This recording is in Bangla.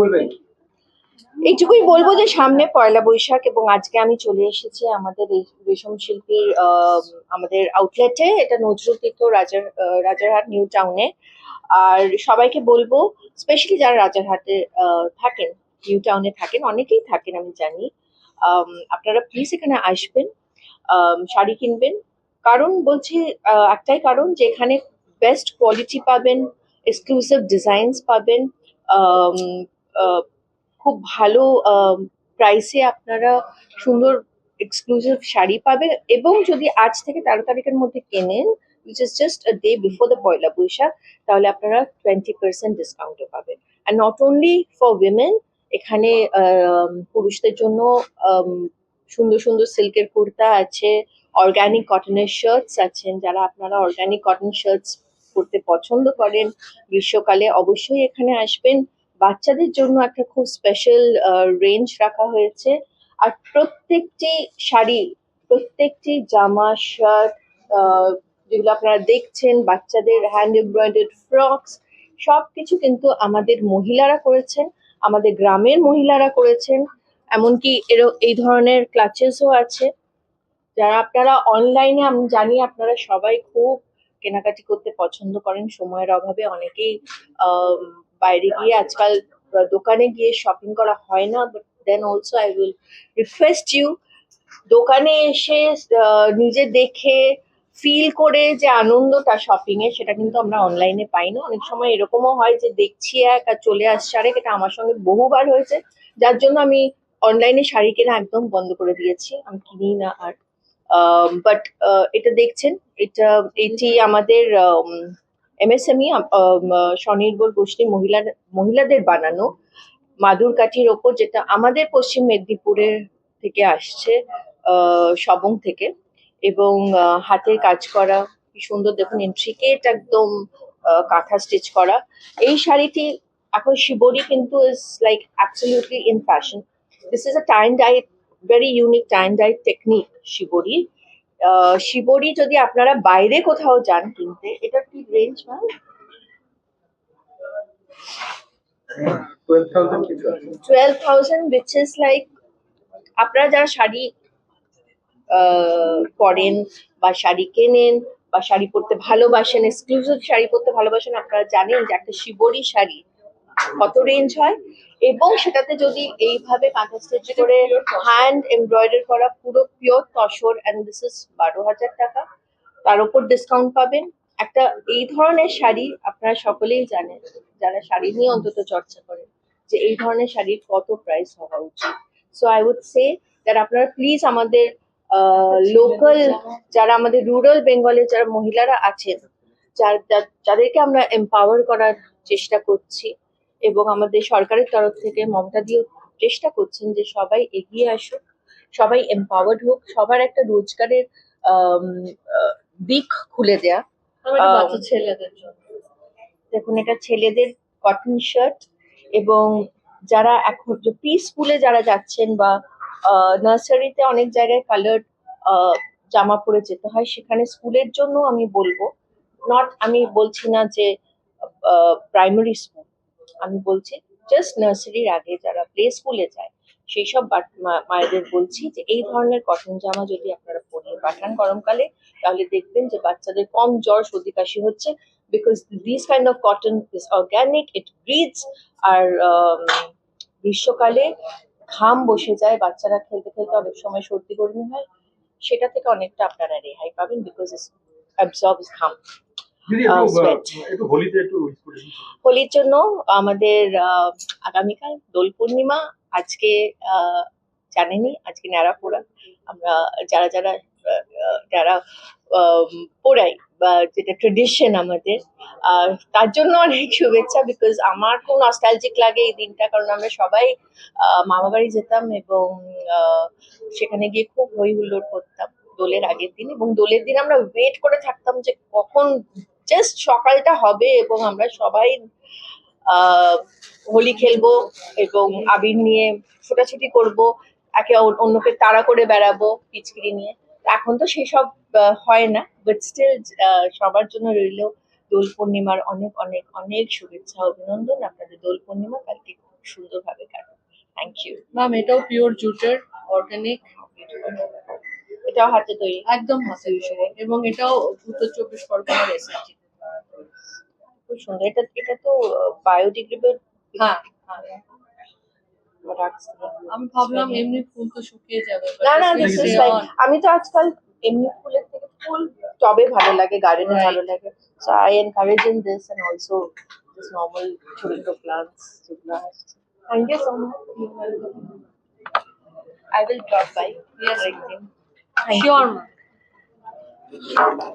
বলবেন এইটুকুই বলব যে সামনে পয়লা বৈশাখ এবং আজকে আমি চলে এসেছি আমাদের রেশম শিল্পীর আমাদের আউটলেটে এটা নজরুল তীর্থ রাজার রাজারহাট নিউ টাউনে আর সবাইকে বলব স্পেশালি যারা রাজারহাটে থাকেন নিউ টাউনে থাকেন, অনেকেই থাকেন আমি জানি। আপনারা প্লিজ এখানে আসবেন শাড়ি কিনবেন। কারণ বলছি একটাই কারণ যে এখানে বেস্ট কোয়ালিটি পাবেন এক্সক্লুসিভ ডিজাইনস পাবেন। খুব ভালো প্রাইসে আপনারা সুন্দর এক্সক্লুসিভ শাড়ি পাবেন এবং যদি আজ থেকে তেরো তারিখের মধ্যে কেনেন which is just a day before the Poila Boishakh, তাহলে আপনারা টোয়েন্টি পার্সেন্ট ডিসকাউন্টও পাবেন। আর নট অনলি ফর উইমেন এখানে পুরুষদের জন্য সুন্দর সুন্দর সিল্কের কুর্তা আছে অর্গানিক কটনের শার্টস আছেন, যারা আপনারা অর্গানিক কটন শার্টস পরতে পছন্দ করেন গ্রীষ্মকালে অবশ্যই এখানে আসবেন। বাচ্চাদের জন্য একটা খুব স্পেশাল রেঞ্জ রাখা হয়েছে। আর প্রত্যেকটি শাড়ি, প্রত্যেকটি জামা শার্ট যেগুলো আপনারা দেখছেন, বাচ্চাদের হ্যান্ড এমব্রয়ডার্ড ফ্রকস সব কিছু কিন্তু আমাদের মহিলারা করেছেন, আমাদের গ্রামের মহিলারা করেছেন। এমনকি এর, এই ধরনের ক্লাচেসও আছে। যারা আপনারা অনলাইনে আমি জানি আপনারা সবাই খুব কেনাকাটি করতে পছন্দ করেন, সময়ের অভাবে অনেকেই বাইরে গিয়ে আজকাল দোকানে গিয়ে শপিং করা হয় না but then also I will request you দোকানে এসে নিজে দেখে ফিল করে যে আনন্দটা শপিং এ সেটা কিন্তু আমরা অনলাইনে পাই না। অনেক সময় এরকমও হয় যে দেখছি এক আর চলে আসছে আরেক, এটা আমার সঙ্গে বহুবার হয়েছে, যার জন্য আমি অনলাইনে শাড়ি কেনা একদম বন্ধ করে দিয়েছি। আমি কিনি না আর বাট এটা দেখছেন এটা এটি আমাদের এমএসএমই স্বনির্ভর গোষ্ঠী মহিলা মহিলাদের বানানো মাদুর কাঠির ওপর যেটা আমাদের পশ্চিম মেদিনীপুরের থেকে আসছে আহ, সবং থেকে এবং হাতের কাজ করা কি সুন্দর দেখুন ইন্ট্রিকেট একদম কাঁথা স্টিচ করা। এই শাড়িটি এখন শিবরি কিন্তু is like absolutely in fashion this is a tie dyed very unique tie dyed technique shibori shibori যদি আপনারা বাইরে কোথাও যান কিনতে এটা কি range ma'am twelve thousand which is like আপনারা যারা শাড়ি আহ, পরেন বা শাড়ি কেনেন বা শাড়ি পরতে ভালোবাসেন এক্সক্লুসিভ শাড়ি পরতে ভালোবাসেন আপনারা জানেন যে একটা শিবরি শাড়ি কত রেঞ্জ হয়? এবং সেটাতে যদি এইভাবে কাঁথা স্টিচ করে হ্যান্ড এমব্রয়ডারি করা পুরো pure tussar and this is বারো হাজার টাকা। তার উপর ডিসকাউন্ট পাবেন। একটা এই ধরনের শাড়ি আপনারা সকলেই জানেন, যারা শাড়ি নিয়ে অন্তত চর্চা করেন, যে এই ধরনের শাড়ির কত প্রাইস হওয়া উচিত। So I would say that আপনারা প্লিজ আমাদের লোকাল যারা আমাদের রুরাল বেঙ্গলে যারা মহিলারা আছেন যাদেরকে আমরা এম্পাওয়ার করার চেষ্টা করছি এবং আমাদের সরকারের তরফ থেকে মমতা দিয়েও চেষ্টা করছেন যে সবাই এগিয়ে আসুক সবাই এম্পাওয়ার্ড হোক সবার একটা রোজগারের দিক খুলে দেয়া। ছেলেদের দেখুন এটা ছেলেদের কটন শার্ট এবং যারা এখন প্রি স্কুলে যারা যাচ্ছেন বা নার্সারিতে অনেক জায়গায় কালার জামা পরে যেতে হয় সেখানে স্কুলের জন্য আমি বলব নট আমি বলছি না যে প্রাইমারি স্কুল আমি বলছি জাস্ট নার্সারির আগে যারা প্লে স্কুলে যায় সেই সব মায়েদের বলছি যে, এই ধরনের কটন জামা যদি আপনারা পরিয়ে পাঠান গরমকালে, তাহলে দেখবেন যে বাচ্চাদের কম জ্বর, সর্দি, কাশি হচ্ছে because this kind of cotton is organic, it breathes আর গ্রীষ্মকালে ঘাম বসে যায়, বাচ্চারা খেলতে খেলতে অনেক সময় সর্দি, গরমি হয়, সেটা থেকে অনেকটা আপনারা রেহাই পাবেন বিকজ অ্যাবজর্বস ঘাম। হোলির জন্য আমাদের আগামীকাল দোল পূর্ণিমা আজকে আহ, জানেনই আজকে ন্যাড়াপোড়া আমরা যারা যারা যারা পোড়াই বা যেটা ট্রেডিশন আমাদের তার জন্য অনেক শুভেচ্ছা বিকজ আমার খুব নস্টালজিক লাগে এই দিনটা কারণ আমরা সবাই আহ, মামা বাড়ি যেতাম এবং আহ, সেখানে গিয়ে খুব হই হুল্লোড় করতাম দোলের আগের দিন এবং দোলের দিন আমরা ওয়েট করে থাকতাম যে কখন জাস্ট সকালটা হবে এবং আমরা সবাই হোলি খেলব এবং আবির নিয়ে ছোটাছুটি করব একে অন্যকে তাড়া করে বেড়াবো পিচকিরি নিয়ে। এখন তো সেসব হয় না বাট স্টিল সবার জন্য রইল দোল পূর্ণিমার অনেক অনেক অনেক শুভেচ্ছা অভিনন্দন। আপনাদের দোল পূর্ণিমা কালকে খুব সুন্দরভাবে কাটুক। থ্যাংক ইউ ম্যাম এটাও পিওর জুটের অর্গানিক এটাও হাতে তৈরি। একদম হাতে। এবং এটাও উত্তর চব্বিশ পরগনার এসএনজি খুব সুন্দর। এটা এটা তো বায়োডিগ্রেডেবল হ্যাঁ হ্যাঁ। আমি ভাবলাম এমনি ফুল তো শুকিয়ে যাবে না না দিস ইজ লাইক আমি তো আজকাল এমনি ফুলের থেকে ফুল টবে ভালো লাগে গার্ডেনে. ভালো লাগে। So I encourage in this and also this normal ছোট ছোট প্লান্টস যেগুলো আসছে thank you so much I will drop by Sure, ma'am.